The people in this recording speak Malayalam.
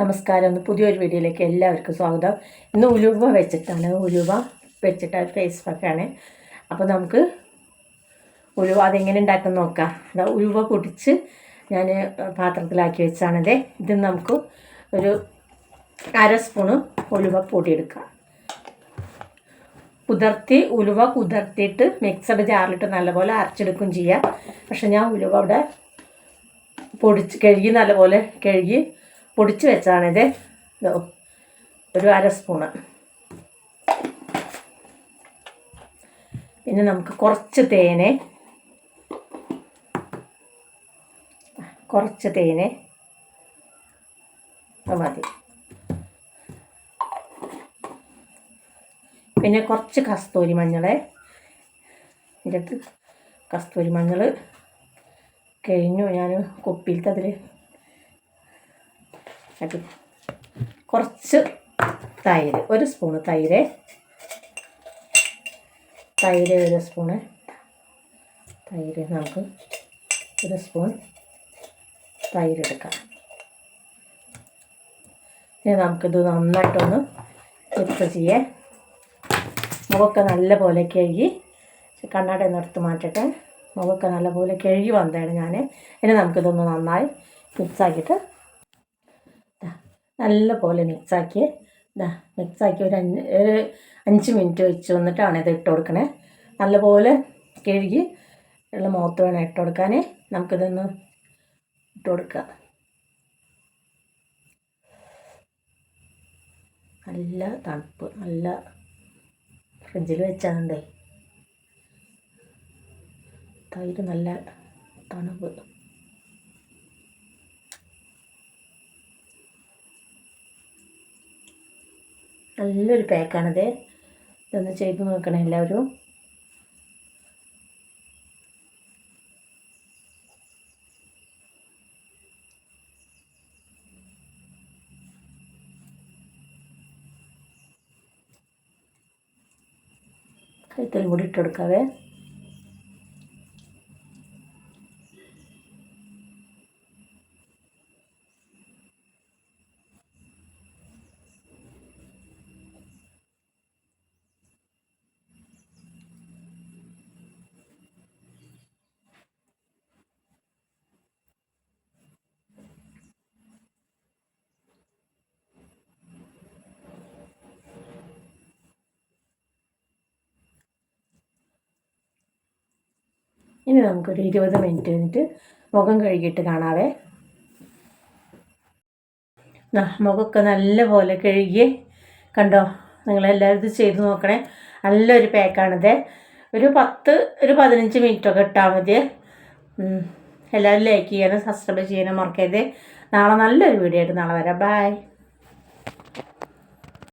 നമസ്കാരം. പുതിയൊരു വീഡിയോയിലേക്ക് എല്ലാവർക്കും സ്വാഗതം. ഇന്ന് ഉലുവ വെച്ചിട്ടാണ്. ഉലുവ വെച്ചിട്ട് ഒരു ഫേസ് പാക്കാണ് അപ്പോൾ നമുക്ക് ഉലുവ അതെങ്ങനെ ഉണ്ടാക്കാൻ നോക്കാം. അതാ ഉലുവ പൊടിച്ച് ഞാൻ പാത്രത്തിലാക്കി വെച്ചാണത് ഇത് നമുക്ക് ഒരു അര സ്പൂണ് ഉലുവ പൊടിയെടുക്കാം. കുതിർത്തി ഉലുവ കുതിർത്തിയിട്ട് മിക്സഡ് ജാറിലിട്ട് നല്ലപോലെ അരച്ചെടുക്കും ചെയ്യാം. പക്ഷെ ഞാൻ ഉലുവ അവിടെ പൊടിച്ച് കഴുകി നല്ലപോലെ കഴുകി പൊടിച്ച് വെച്ചാണിത് ഒരു അര സ്പൂണ്. പിന്നെ നമുക്ക് കുറച്ച് തേന്. കുറച്ച് തേന്. മതി. പിന്നെ കുറച്ച് കസ്തൂരി മഞ്ഞൾ ഇതിന്റെ കസ്തൂരി മഞ്ഞൾ കഴിഞ്ഞു. ഞാൻ കുപ്പിയിലത്തെ അതിൽ അത് കുറച്ച് തൈര് ഒരു സ്പൂണ് തൈര്. തൈര് ഒരു സ്പൂണ്. തൈര് നമുക്ക് ഒരു സ്പൂൺ തൈര് എടുക്കാം. ഇനി നമുക്കിത് നന്നായിട്ടൊന്ന് മിക്സ് ചെയ്യേ. മുഖമൊക്കെ നല്ല പോലെ കഴുകി കണ്ണാട നിർത്ത് മാറ്റട്ടെ. മുഖമൊക്കെ നല്ല പോലെ കഴുകി വന്നതാണ് ഞാൻ ഇനി നമുക്കിതൊന്ന് നന്നായി മിക്സാക്കിയിട്ട് നല്ല പോലെ മിക്സാക്കി ഇതാ മിക്സാക്കി ഒരു അഞ്ച് ഒരു അഞ്ച് മിനിറ്റ് വെച്ച് വന്നിട്ടാണ് ഇത് ഇട്ട് കൊടുക്കണേ. നല്ലപോലെ കഴുകി ഉള്ള മുഖത്ത് വേണം ഇട്ട് കൊടുക്കാൻ നമുക്കിതൊന്ന് ഇട്ട് കൊടുക്കാം. നല്ല തണുപ്പ് നല്ല ഫ്രിഡ്ജിൽ വെച്ചാണ്ടേ തൈര് നല്ല തണുപ്പ്. നല്ലൊരു പാക്കാണിത്. ഇതൊന്ന് ചെയ്ത് നോക്കണേ എല്ലാവരും. കൈത്തൽ കൂടി ഇട്ട് കൊടുക്കാവേ. ഇനി നമുക്കൊരു ഇരുപത് മിനിറ്റ് കഴിഞ്ഞിട്ട് മുഖം കഴുകിയിട്ട് കാണാവേ. മുഖമൊക്കെ നല്ല പോലെ കഴുകി കണ്ടോ? നിങ്ങളെല്ലാവരും ഇത് ചെയ്ത് നോക്കണേ. നല്ലൊരു പാക്കാണിത്. ഒരു പത്ത് ഒരു പതിനഞ്ച് മിനിറ്റൊക്കെ ഇട്ടാൽ മതി എല്ലാവരും ലൈക്ക് ചെയ്യാനും സബ്സ്ക്രൈബ് ചെയ്യാനും മറക്കരുത്. നാളെ നല്ലൊരു വീഡിയോ ആയിട്ട് നാളെ വരാം. ബൈ.